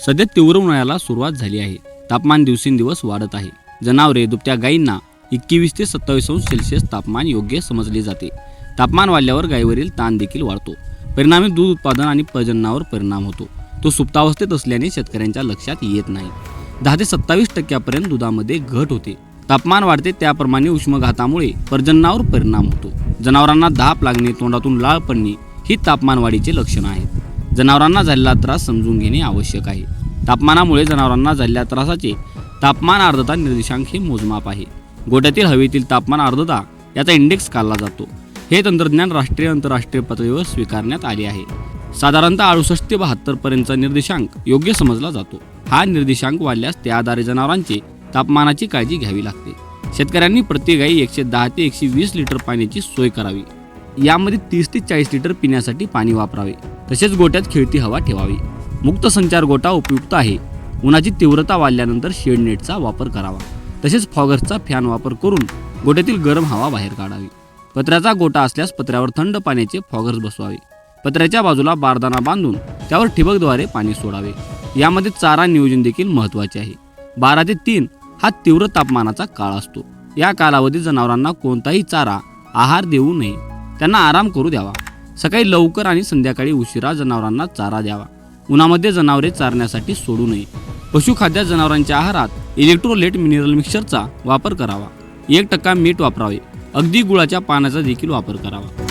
सध्या तीव्र उन्हाळ्याला सुरुवात झाली आहे. तापमान दिवसेंदिवस वाढत आहे. जनावरे दुभत्या गायींना एकवीस ते सत्तावीस अंश सेल्सिअस तापमान योग्य समजले जाते. तापमान वाढल्यावर गायीवरील ताण देखील वाढतो. परिणामी दूध उत्पादन आणि प्रजननावर परिणाम होतो. तो सुप्तावस्थेत असल्याने शेतकऱ्यांच्या लक्षात येत नाही. दहा ते सत्तावीस टक्क्यापर्यंत दुधामध्ये घट होते. तापमान वाढते त्याप्रमाणे उष्मघातामुळे प्रजननावर परिणाम होतो. जनावरांना धाप लागणे तोंडातून लाळ पडणे ही तापमान वाढीचे लक्षणं आहेत. जनावरांना झालेला त्रास समजून घेणे आवश्यक आहे. तापमानामुळे जनावरांना झालेल्या त्रासाचे तापमान आर्द्रता निर्देशांक हे मोजमाप आहे. गोट्यातील हवेतील तापमान आर्द्रता याचा इंडेक्स काढला जातो. हे तंत्रज्ञान राष्ट्रीय आंतरराष्ट्रीय पातळीवर स्वीकारण्यात आले आहे. साधारणतः अडुसष्ट ते बहात्तर पर्यंतचा निर्देशांक योग्य समजला जातो. हा निर्देशांक वाढल्यास त्या आधारे जनावरांचे तापमानाची काळजी घ्यावी लागते. शेतकऱ्यांनी प्रत्येक गाई एकशे दहा ते एकशे वीस लिटर पाण्याची सोय करावी. यामध्ये तीस ते चाळीस लिटर पिण्यासाठी पाणी वापरावे. तसेच गोट्यात खेळती हवा ठेवावी. मुक्त संचार गोटा उपयुक्त आहे. उन्हाची तीव्रता वाढल्यानंतर शेड नेटचा वापर करावा. तसेच फॉगर्सचा फॅन वापर करून गोट्यातील गरम हवा बाहेर काढावी. पत्र्याचा गोटा असल्यास पत्र्यावर थंड पाण्याचे फॉगर्स बसवावे. पत्र्याच्या बाजूला बारदाना बांधून त्यावर ठिबकद्वारे पाणी सोडावे. यामध्ये चारा नियोजन देखील महत्त्वाचे आहे. बारा ते तीन हा तीव्र तापमानाचा काळ असतो. या कालावधीत जनावरांना कोणताही चारा आहार देऊ नये. त्यांना आराम करू द्यावा. सकाळी लवकर आणि संध्याकाळी उशिरा जनावरांना चारा द्यावा. उन्हामध्ये जनावरे चारण्यासाठी सोडू नये. पशुखाद्यात जनावरांच्या आहारात इलेक्ट्रोलेट मिनरल मिक्सरचा वापर करावा. एक टक्का मीठ वापरावे. अगदी गुळाच्या पानाचा देखील वापर करावा.